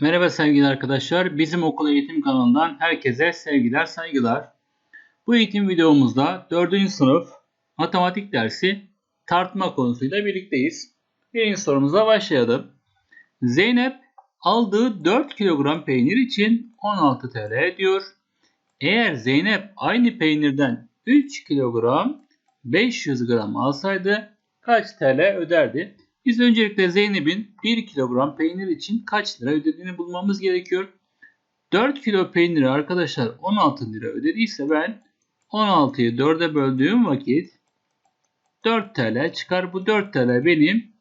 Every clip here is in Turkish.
Merhaba sevgili arkadaşlar. Bizim okul eğitim kanalından herkese sevgiler, saygılar. Bu eğitim videomuzda 4. sınıf matematik dersi tartma konusuyla birlikteyiz. Birinci sorumuza başlayalım. Zeynep aldığı 4 kilogram peynir için 16 TL diyor. Eğer Zeynep aynı peynirden 3 kilogram 500 gram alsaydı kaç TL öderdi? Biz öncelikle Zeynep'in 1 kilogram peynir için kaç lira ödediğini bulmamız gerekiyor. 4 kilo peyniri arkadaşlar 16 lira ödediyse ben 16'yı 4'e böldüğüm vakit 4 TL çıkar. Bu 4 TL benim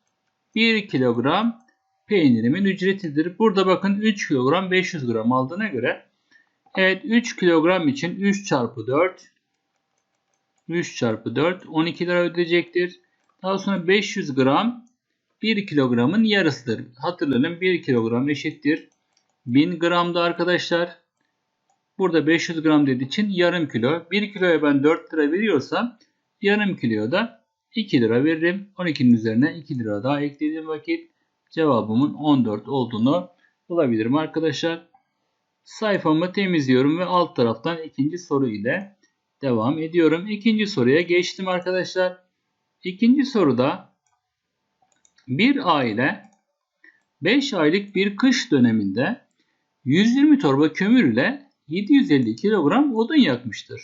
1 kilogram peynirimin ücretidir. Burada bakın 3 kilogram 500 gram aldığına göre evet 3 kilogram için 3 çarpı 4 3 çarpı 4 12 lira ödeyecektir. Daha sonra 500 gram 1 kilogramın yarısıdır. Hatırlayın 1 kilogram eşittir 1000 gramda arkadaşlar. Burada 500 gram dediği için yarım kilo. 1 kiloya ben 4 lira veriyorsam yarım kiloya da 2 lira veririm. 12'nin üzerine 2 lira daha eklediğim vakit cevabımın 14 olduğunu bulabilirim arkadaşlar. Sayfamı temizliyorum ve alt taraftan ikinci soru ile devam ediyorum. İkinci soruya geçtim arkadaşlar. İkinci soruda bir aile 5 aylık bir kış döneminde 120 torba kömür ile 750 kilogram odun yakmıştır.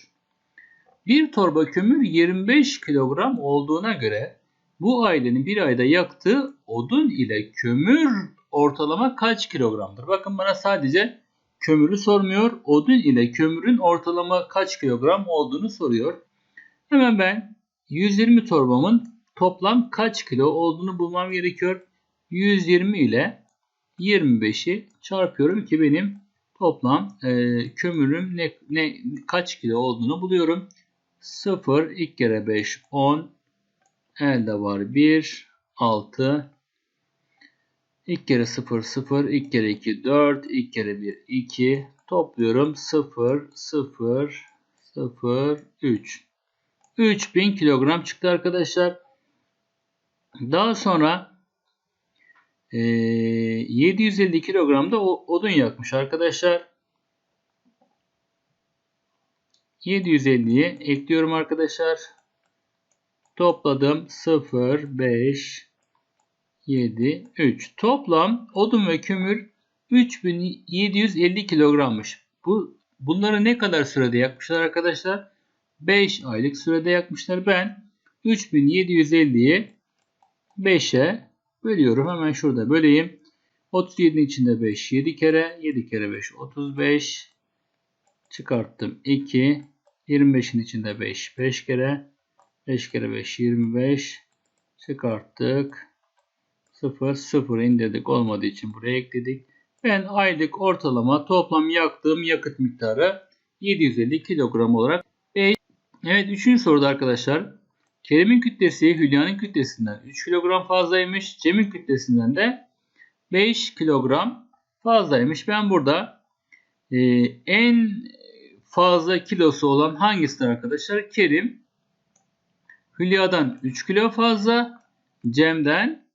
Bir torba kömür 25 kilogram olduğuna göre bu ailenin bir ayda yaktığı odun ile kömür ortalama kaç kilogramdır? Bakın bana sadece kömürü sormuyor. Odun ile kömürün ortalama kaç kilogram olduğunu soruyor. Hemen ben 120 torbamın toplam kaç kilo olduğunu bulmam gerekiyor. 120 ile 25'i çarpıyorum ki benim toplam e, kömürüm ne, ne kaç kilo olduğunu buluyorum. 0, 2 kere 5, 10, elde var 1, 6, 2 kere 0, 0, 2 kere 2, 4, 2 kere 1, 2, topluyorum 0, 0, 0, 3. 3000 kilogram çıktı arkadaşlar. Daha sonra e, 750 kilogramda odun yakmış arkadaşlar. 750'yi ekliyorum arkadaşlar. Topladım 0, 5, 7, 3. Toplam odun ve kömür 3750 kilogrammış. Bu, bunları ne kadar sürede yakmışlar arkadaşlar? 5 aylık sürede yakmışlar. Ben 3750'yi 5'e bölüyorum. Hemen şurada böleyim. 37'nin içinde 5 7 kere. 7 kere 5 35. Çıkarttım 2. 25'in içinde 5 5 kere. 5 kere 5 25. Çıkarttık. 0 0 indirdik olmadığı için buraya ekledik. Ben aylık ortalama toplam yaktığım yakıt miktarı 750 kilogram olarak. Evet 3. soruda arkadaşlar Kerim'in kütlesi Hülya'nın kütlesinden 3 kilogram fazlaymış. Cem'in kütlesinden de 5 kilogram fazlaymış. Ben burada e, en fazla kilosu olan hangisidir arkadaşlar? Kerim Hülya'dan 3 kilo fazla. Cem'den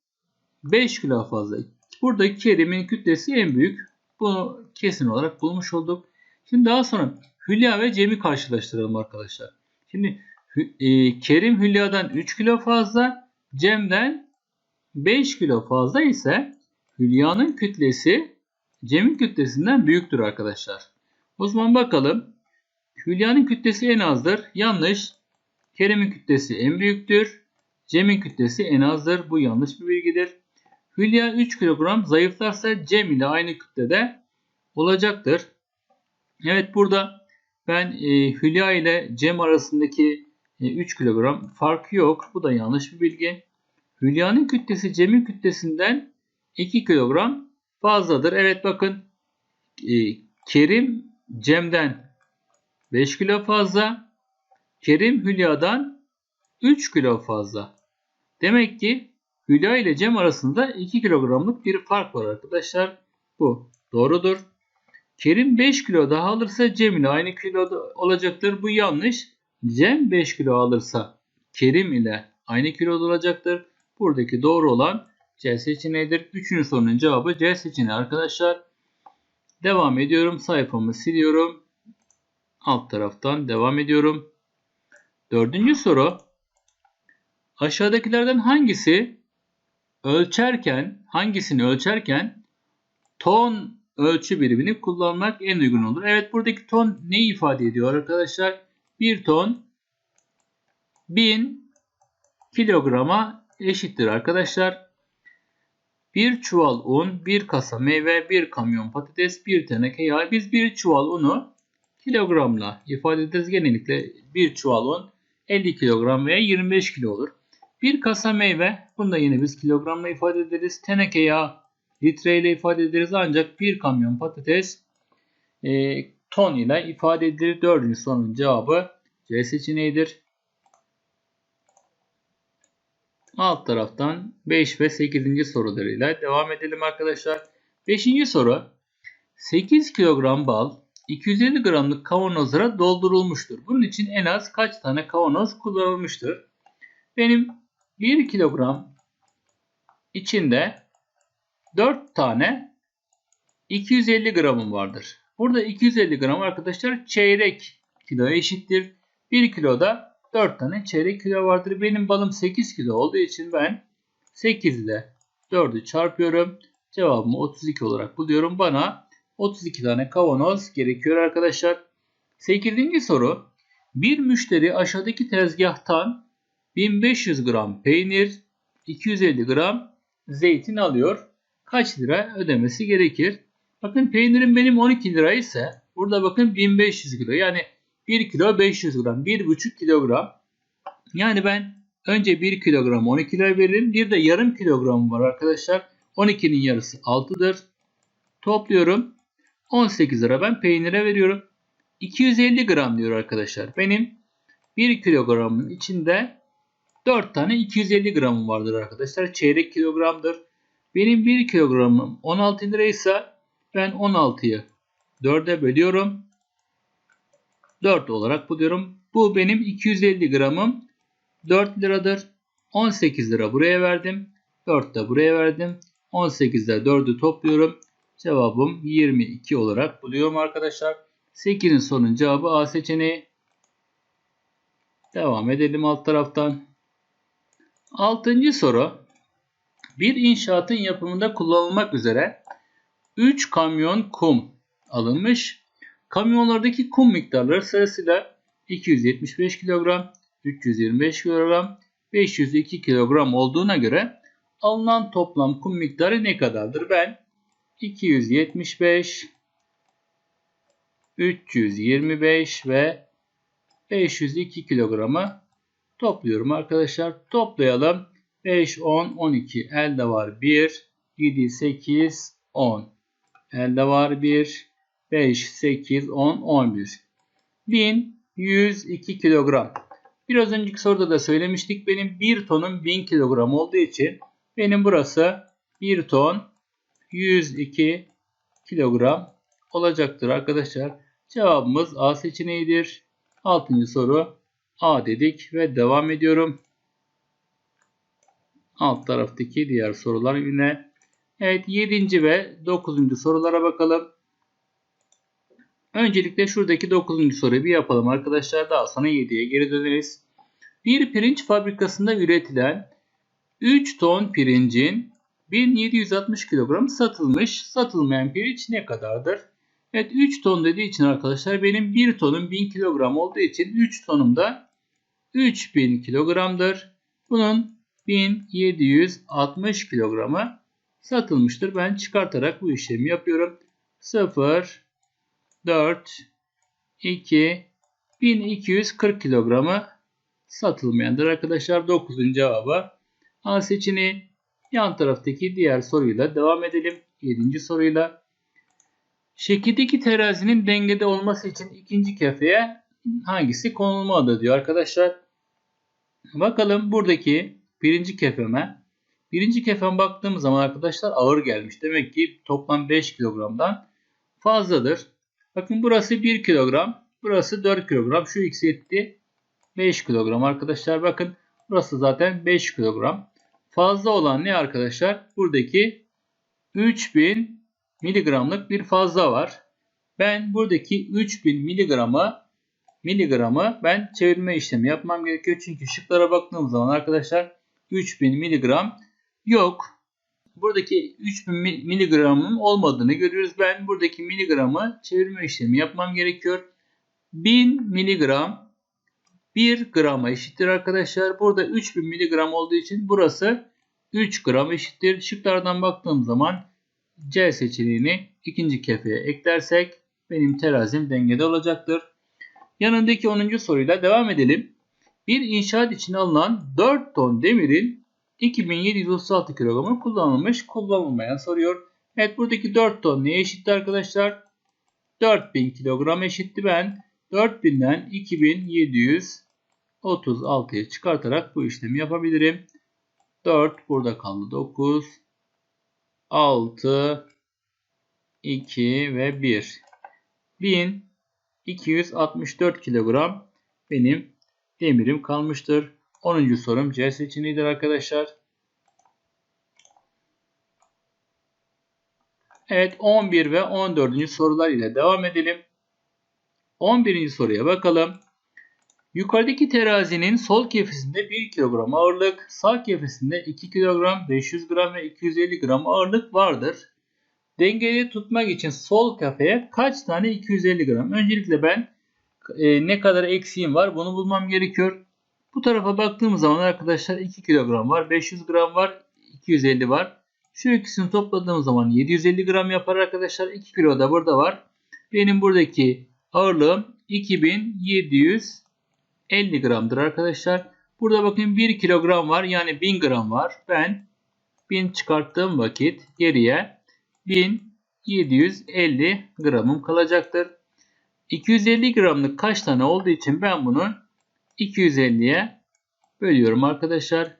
5 kilo fazla. Burada Kerim'in kütlesi en büyük. Bunu kesin olarak bulmuş olduk. Şimdi daha sonra Hülya ve Cem'i karşılaştıralım arkadaşlar. Şimdi Kerim Hülya'dan 3 kilo fazla, Cem'den 5 kilo fazla ise Hülya'nın kütlesi Cem'in kütlesinden büyüktür arkadaşlar. O zaman bakalım. Hülya'nın kütlesi en azdır. Yanlış. Kerim'in kütlesi en büyüktür. Cem'in kütlesi en azdır. Bu yanlış bir bilgidir. Hülya 3 kilogram zayıflarsa Cem ile aynı kütlede olacaktır. Evet burada ben e, Hülya ile Cem arasındaki 3 e, kilogram farkı yok. Bu da yanlış bir bilgi. Hülya'nın kütlesi Cem'in kütlesinden 2 kilogram fazladır. Evet bakın e, Kerim Cem'den 5 kilo fazla. Kerim Hülya'dan 3 kilo fazla. Demek ki Hülya ile Cem arasında 2 kilogramlık bir fark var arkadaşlar. Bu doğrudur. Kerim 5 kilo daha alırsa Cem ile aynı kilo olacaktır. Bu yanlış. Cem 5 kilo alırsa Kerim ile aynı kilo olacaktır. Buradaki doğru olan C seçeneğidir. Üçüncü sorunun cevabı C seçeneği arkadaşlar. Devam ediyorum. Sayfamı siliyorum. Alt taraftan devam ediyorum. Dördüncü soru. Aşağıdakilerden hangisi ölçerken, hangisini ölçerken ton ölçü birimini kullanmak en uygun olur? Evet buradaki ton ne ifade ediyor arkadaşlar? Bir ton 1000 kilograma eşittir arkadaşlar. Bir çuval un, bir kasa meyve, bir kamyon patates, bir teneke yağ. Biz bir çuval unu kilogramla ifade ederiz. Genellikle bir çuval un 50 kilogram veya 25 kilo olur. Bir kasa meyve, bunu da yine biz kilogramla ifade ederiz. Teneke yağ litre ile ifade ederiz. Ancak bir kamyon patates e, ton ile ifade edilir. Dördüncü sorunun cevabı C seçeneğidir. Alt taraftan 5 ve 8. sorularıyla devam edelim arkadaşlar. 5. soru 8 kilogram bal 250 gramlık kavanozlara doldurulmuştur. Bunun için en az kaç tane kavanoz kullanılmıştır? Benim 1 kilogram içinde 4 tane 250 gramım vardır. Burada 250 gram arkadaşlar çeyrek kilo eşittir. 1 kiloda 4 tane çeyrek kilo vardır. Benim balım 8 kilo olduğu için ben 8 ile 4'ü çarpıyorum. Cevabımı 32 olarak buluyorum. Bana 32 tane kavanoz gerekiyor arkadaşlar. 8. soru. Bir müşteri aşağıdaki tezgahtan 1500 gram peynir, 250 gram zeytin alıyor. Kaç lira ödemesi gerekir? Bakın peynirim benim 12 lira ise burada bakın 1500 kilo. Yani 1 kilo 500 gram. 1,5 kilogram. Yani ben önce 1 kilogram 12 lira veririm. Bir de yarım kilogram var arkadaşlar. 12'nin yarısı 6'dır. Topluyorum. 18 lira ben peynire veriyorum. 250 gram diyor arkadaşlar. Benim 1 kilogramın içinde 4 tane 250 gramım vardır arkadaşlar. Çeyrek kilogramdır. Benim 1 kilogramım 16 liraysa ben 16'yı 4'e bölüyorum. 4 olarak buluyorum. Bu benim 250 gramım 4 liradır. 18 lira buraya verdim. 4 de buraya verdim. 18'de 4'ü topluyorum. Cevabım 22 olarak buluyorum arkadaşlar. 8'in sonun cevabı A seçeneği. Devam edelim alt taraftan. 6. soru. Bir inşaatın yapımında kullanılmak üzere 3 kamyon kum alınmış. Kamyonlardaki kum miktarları sırasıyla 275 kilogram, 325 kilogram, 502 kilogram olduğuna göre alınan toplam kum miktarı ne kadardır? Ben 275, 325 ve 502 kilogramı topluyorum arkadaşlar. Toplayalım. 5, 10, 12. Elde var 1, 7, 8, 10. Elde var 1, 5, 8, 10, 11. 1102 kilogram. Biraz önceki soruda da söylemiştik. Benim 1 tonum 1000 kilogram olduğu için benim burası 1 ton 102 kilogram olacaktır arkadaşlar. Cevabımız A seçeneğidir. 6. soru A dedik ve devam ediyorum. Alt taraftaki diğer sorular yine. Evet 7. ve 9. sorulara bakalım. Öncelikle şuradaki 9. soruyu bir yapalım arkadaşlar. Daha sonra 7'ye geri döneriz. Bir pirinç fabrikasında üretilen 3 ton pirincin 1760 kilogram satılmış. Satılmayan pirinç ne kadardır? Evet 3 ton dediği için arkadaşlar benim 1 tonum 1000 kilogram olduğu için 3 tonum da 3000 kilogramdır. Bunun 1760 kilogramı satılmıştır. Ben çıkartarak bu işlemi yapıyorum. 0, 4, 2, 1240 kilogramı satılmayandır arkadaşlar. 9. cevabı A seçeneği. Yan taraftaki diğer soruyla devam edelim. 7. soruyla. Şekildeki terazinin dengede olması için ikinci kefeye hangisi konulmalıdır diyor arkadaşlar. Bakalım buradaki birinci kefeme. Birinci kefem baktığımız zaman arkadaşlar ağır gelmiş. Demek ki toplam 5 kilogramdan fazladır. Bakın burası 1 kilogram. Burası 4 kilogram. Şu ikisi etti 5 kilogram arkadaşlar. Bakın burası zaten 5 kilogram. Fazla olan ne arkadaşlar? Buradaki 3000 miligramlık bir fazla var. Ben buradaki 3000 miligramı miligramı ben çevirme işlemi yapmam gerekiyor. Çünkü şıklara baktığım zaman arkadaşlar 3000 miligram yok. Buradaki 3000 miligramın olmadığını görüyoruz. Ben buradaki miligramı çevirme işlemi yapmam gerekiyor. 1000 miligram 1 grama eşittir arkadaşlar. Burada 3000 miligram olduğu için burası 3 gram eşittir. Şıklardan baktığım zaman C seçeneğini ikinci kefeye eklersek benim terazim dengede olacaktır. Yanındaki 10. soruyla devam edelim. Bir inşaat için alınan 4 ton demirin 2736 kilogramı kullanılmış, kullanılmayan soruyor. Evet buradaki 4 ton neye eşitti arkadaşlar? 4000 kilogram eşitti ben. 4000'den 2736'yı çıkartarak bu işlemi yapabilirim. 4 burada kaldı 9 6 2 ve 1 1264 kilogram benim demirim kalmıştır. 10. sorum C seçeneğidir arkadaşlar. Evet 11 ve 14. sorular ile devam edelim. 11. soruya bakalım. Yukarıdaki terazinin sol kefesinde 1 kilogram ağırlık, sağ kefesinde 2 kilogram, 500 gram ve 250 gram ağırlık vardır. Dengeyi tutmak için sol kefeye kaç tane 250 gram? Öncelikle ben e, ne kadar eksiğim var bunu bulmam gerekiyor. Bu tarafa baktığımız zaman arkadaşlar 2 kilogram var, 500 gram var, 250 var. Şu ikisini topladığım zaman 750 gram yapar arkadaşlar. 2 kilo da burada var. Benim buradaki ağırlığım 2700 50 gramdır arkadaşlar. Burada bakın 1 kilogram var yani 1000 gram var. Ben 1000 çıkarttığım vakit geriye 1750 gramım kalacaktır. 250 gramlık kaç tane olduğu için ben bunu 250'ye bölüyorum arkadaşlar.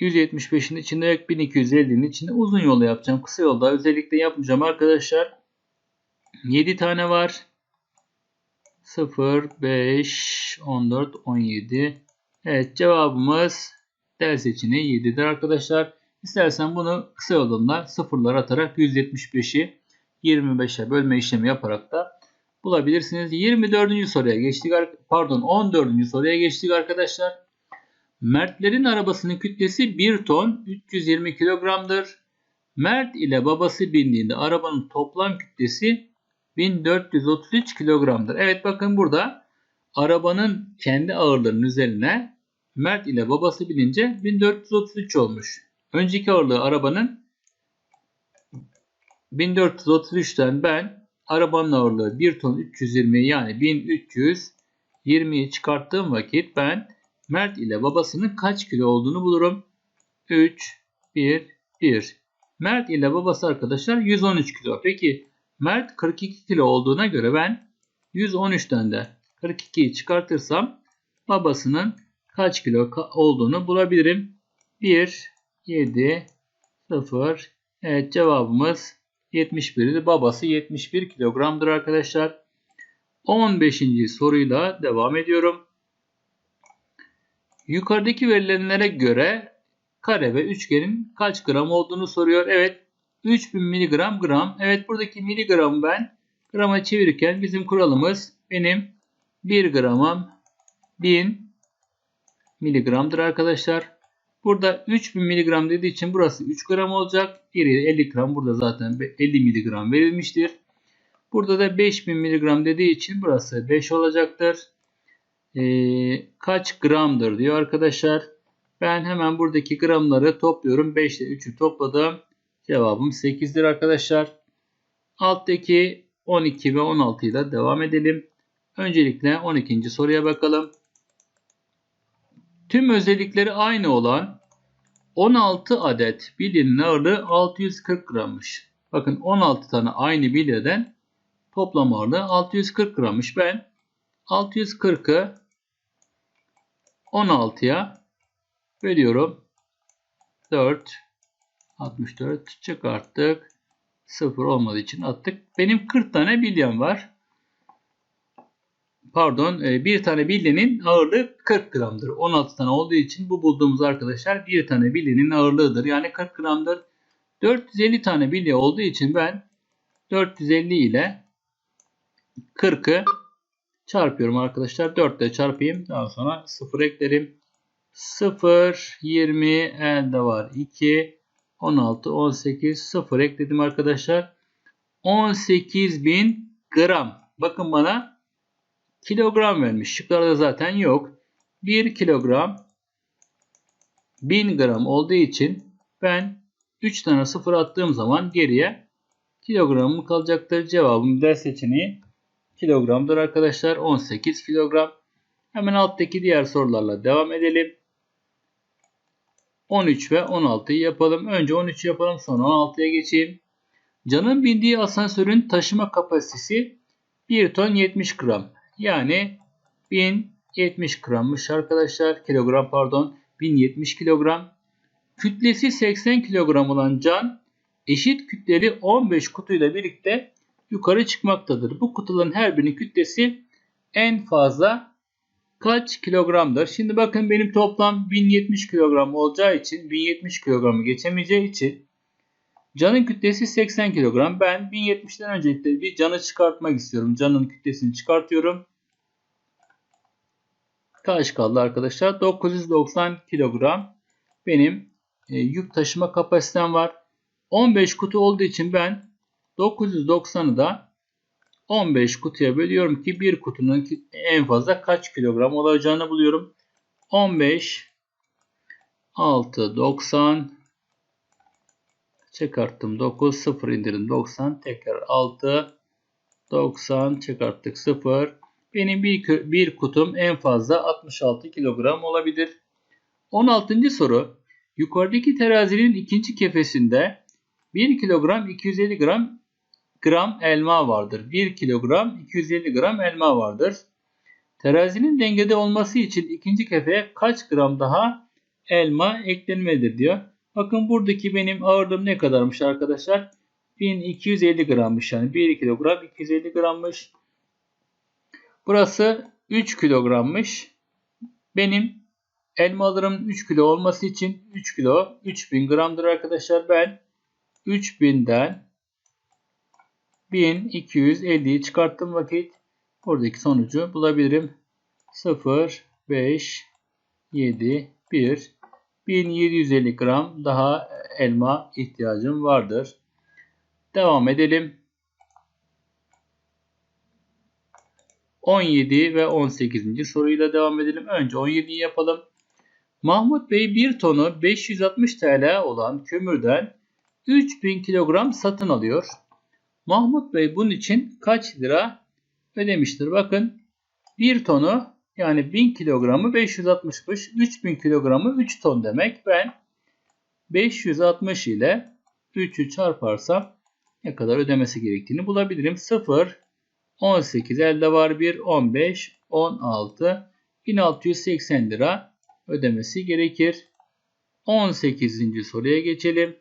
175'in içinde yok 1250'nin içinde uzun yolda yapacağım. Kısa yolda özellikle yapmayacağım arkadaşlar. 7 tane var. 0, 5, 14, 17. Evet cevabımız D seçeneği 7'dir arkadaşlar. İstersen bunu kısa yolunda sıfırlar atarak 175'i 25'e bölme işlemi yaparak da bulabilirsiniz. 24. soruya geçtik. Pardon 14. soruya geçtik arkadaşlar. Mertlerin arabasının kütlesi 1 ton 320 kilogramdır. Mert ile babası bindiğinde arabanın toplam kütlesi 1433 kilogramdır. Evet bakın burada arabanın kendi ağırlığının üzerine Mert ile babası binince 1433 olmuş. Önceki ağırlığı arabanın 1433'ten ben arabanın ağırlığı 1 ton 320 yani 1320'yi çıkarttığım vakit ben Mert ile babasının kaç kilo olduğunu bulurum. 3, 1, 1. Mert ile babası arkadaşlar 113 kilo. Peki Mert 42 kilo olduğuna göre ben 113'ten de 42'yi çıkartırsam babasının kaç kilo olduğunu bulabilirim. 1, 7, 0. Evet cevabımız 71'di. Babası 71 kilogramdır arkadaşlar. 15. soruyla devam ediyorum. Yukarıdaki verilenlere göre kare ve üçgenin kaç gram olduğunu soruyor. Evet 3000 miligram gram. Evet buradaki miligramı ben grama çevirirken bizim kuralımız benim 1 gramım 1000 miligramdır arkadaşlar. Burada 3000 miligram dediği için burası 3 gram olacak. Geriye 50 gram burada zaten 50 miligram verilmiştir. Burada da 5000 miligram dediği için burası 5 olacaktır. Ee, kaç gramdır diyor arkadaşlar. Ben hemen buradaki gramları topluyorum. 5 ile 3'ü topladım. Cevabım 8'dir arkadaşlar. Alttaki 12 ve 16 ile devam edelim. Öncelikle 12. soruya bakalım. Tüm özellikleri aynı olan 16 adet bilyenin ağırlığı 640 grammış. Bakın 16 tane aynı bilyeden toplam ağırlığı 640 grammış. Ben 640'ı 16'ya bölüyorum. 4 64 çıkarttık. 0 olmadığı için attık. Benim 40 tane bilyem var. Pardon e, bir tane bilyenin ağırlığı 40 gramdır. 16 tane olduğu için bu bulduğumuz arkadaşlar bir tane bilyenin ağırlığıdır. Yani 40 gramdır. 450 tane bilye olduğu için ben 450 ile 40'ı çarpıyorum arkadaşlar. 4 ile çarpayım. Daha sonra 0 eklerim. 0, 20 elde var. 2, 16, 18, 0 ekledim arkadaşlar. 18.000 gram. Bakın bana kilogram vermiş. Şıklarda zaten yok. 1 kilogram 1000 gram olduğu için ben 3 tane sıfır attığım zaman geriye kilogramım kalacaktır. Cevabım D seçeneği kilogramdır arkadaşlar. 18 kilogram. Hemen alttaki diğer sorularla devam edelim. 13 ve 16'yı yapalım. Önce 13 yapalım sonra 16'ya geçeyim. Can'ın bindiği asansörün taşıma kapasitesi 1 ton 70 gram. Yani 1070 grammış arkadaşlar. Kilogram pardon. 1070 kilogram. Kütlesi 80 kilogram olan Can eşit kütleli 15 kutuyla birlikte yukarı çıkmaktadır. Bu kutuların her birinin kütlesi en fazla kaç kilogramdır? Şimdi bakın benim toplam 1070 kilogram olacağı için 1070 kilogramı geçemeyeceği için Canın kütlesi 80 kilogram. Ben 1070'den öncelikle bir canı çıkartmak istiyorum. Canın kütlesini çıkartıyorum. Kaç kaldı arkadaşlar? 990 kilogram benim e, yük taşıma kapasitem var. 15 kutu olduğu için ben 990'ı da 15 kutuya bölüyorum ki bir kutunun en fazla kaç kilogram olacağını buluyorum. 15 6 90 çıkarttım 9 0 indirdim 90 tekrar 6 90 çıkarttık 0 benim bir, bir kutum en fazla 66 kilogram olabilir. 16. soru yukarıdaki terazinin ikinci kefesinde 1 kilogram 250 gram gram elma vardır. 1 kilogram 250 gram elma vardır. Terazinin dengede olması için ikinci kefeye kaç gram daha elma eklenmelidir diyor. Bakın buradaki benim ağırlığım ne kadarmış arkadaşlar? 1250 grammış yani 1 kilogram 250 grammış. Burası 3 kilogrammış. Benim elmalarım 3 kilo olması için 3 kilo 3000 gramdır arkadaşlar. Ben 3000'den 1250'yi çıkarttım vakit buradaki sonucu bulabilirim. 0, 5, 7, 1 1750 gram daha elma ihtiyacım vardır. Devam edelim. 17 ve 18. soruyla devam edelim. Önce 17'yi yapalım. Mahmut Bey 1 tonu 560 TL olan kömürden 3000 kilogram satın alıyor. Mahmut Bey bunun için kaç lira ödemiştir? Bakın 1 tonu yani 1000 kilogramı 560'mış. 3000 kilogramı 3 ton demek. Ben 560 ile 3'ü çarparsam ne kadar ödemesi gerektiğini bulabilirim. 0, 18 elde var 1, 15, 16, 1680 lira ödemesi gerekir. 18. soruya geçelim.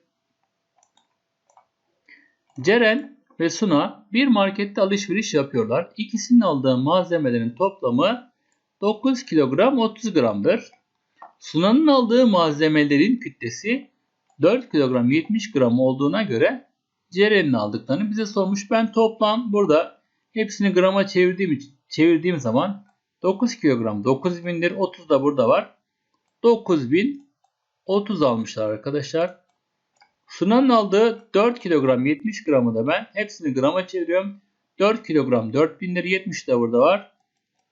Ceren ve Suna bir markette alışveriş yapıyorlar. İkisinin aldığı malzemelerin toplamı 9 kilogram 30 gramdır. Sunan'ın aldığı malzemelerin kütlesi 4 kilogram 70 gram olduğuna göre Ceren'in aldıklarını bize sormuş. Ben toplam burada hepsini grama çevirdiğim çevirdiğim zaman 9 kilogram 9000'dir. 30 da burada var. 9000 30 almışlar arkadaşlar. Sunan'ın aldığı 4 kilogram 70 gramı da ben hepsini grama çeviriyorum. 4 kilogram 4000'dir. 70 de burada var.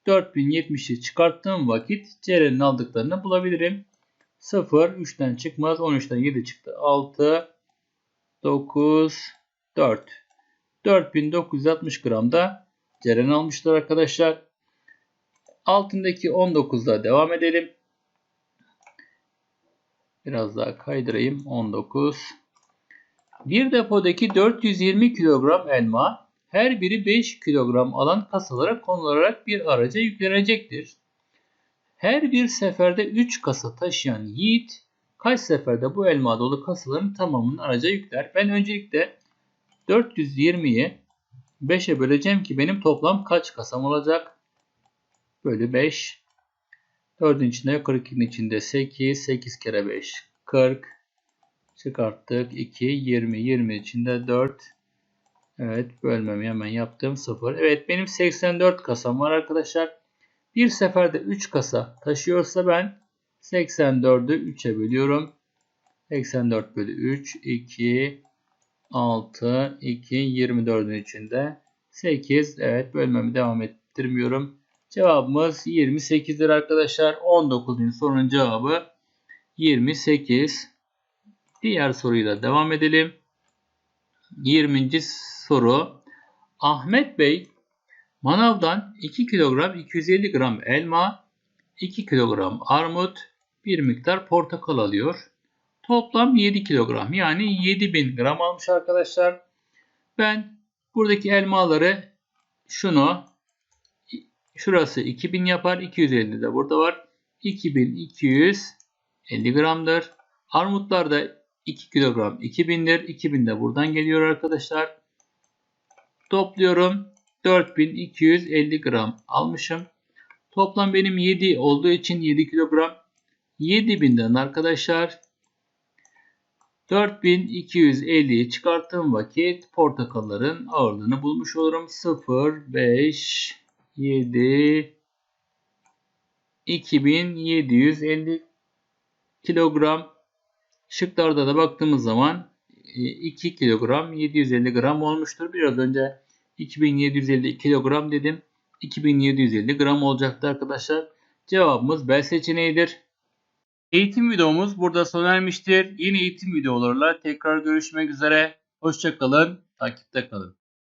4070'i çıkarttığım vakit Ceren'in aldıklarını bulabilirim. 0, 3'ten çıkmaz. 13'ten 7 çıktı. 6, 9, 4. 4960 gram da Ceren almışlar arkadaşlar. Altındaki 19'da devam edelim. Biraz daha kaydırayım. 19. Bir depodaki 420 kilogram elma her biri 5 kilogram alan kasalara konularak bir araca yüklenecektir. Her bir seferde 3 kasa taşıyan Yiğit kaç seferde bu elma dolu kasaların tamamını araca yükler? Ben öncelikle 420'yi 5'e böleceğim ki benim toplam kaç kasam olacak? Bölü 5. 4'ün içinde 42'nin içinde 8. 8 kere 5 40. Çıkarttık. 2, 20. 20 içinde 4. Evet bölmemi hemen yaptım. 0. Evet benim 84 kasam var arkadaşlar. Bir seferde 3 kasa taşıyorsa ben 84'ü 3'e bölüyorum. 84 bölü 3, 2, 6, 2, 24'ün içinde 8. Evet bölmemi devam ettirmiyorum. Cevabımız 28'dir arkadaşlar. 19. sorunun cevabı 28. Diğer soruyla devam edelim. 20. soru. Ahmet Bey manavdan 2 kilogram 250 gram elma, 2 kilogram armut, bir miktar portakal alıyor. Toplam 7 kilogram yani 7000 gram almış arkadaşlar. Ben buradaki elmaları şunu şurası 2000 yapar. 250 de burada var. 2250 gramdır. Armutlar da 2 kilogram 2000'dir. 2000 de buradan geliyor arkadaşlar. Topluyorum. 4250 gram almışım. Toplam benim 7 olduğu için 7 kilogram. 7000'den arkadaşlar 4250'yi çıkarttığım vakit portakalların ağırlığını bulmuş olurum. 0, 5, 7, 2750 kilogram. Şıklarda da baktığımız zaman 2 kilogram 750 gram olmuştur. Biraz önce 2750 kilogram dedim. 2750 gram olacaktı arkadaşlar. Cevabımız B seçeneğidir. Eğitim videomuz burada sona ermiştir. Yeni eğitim videolarla tekrar görüşmek üzere. Hoşçakalın, takipte kalın.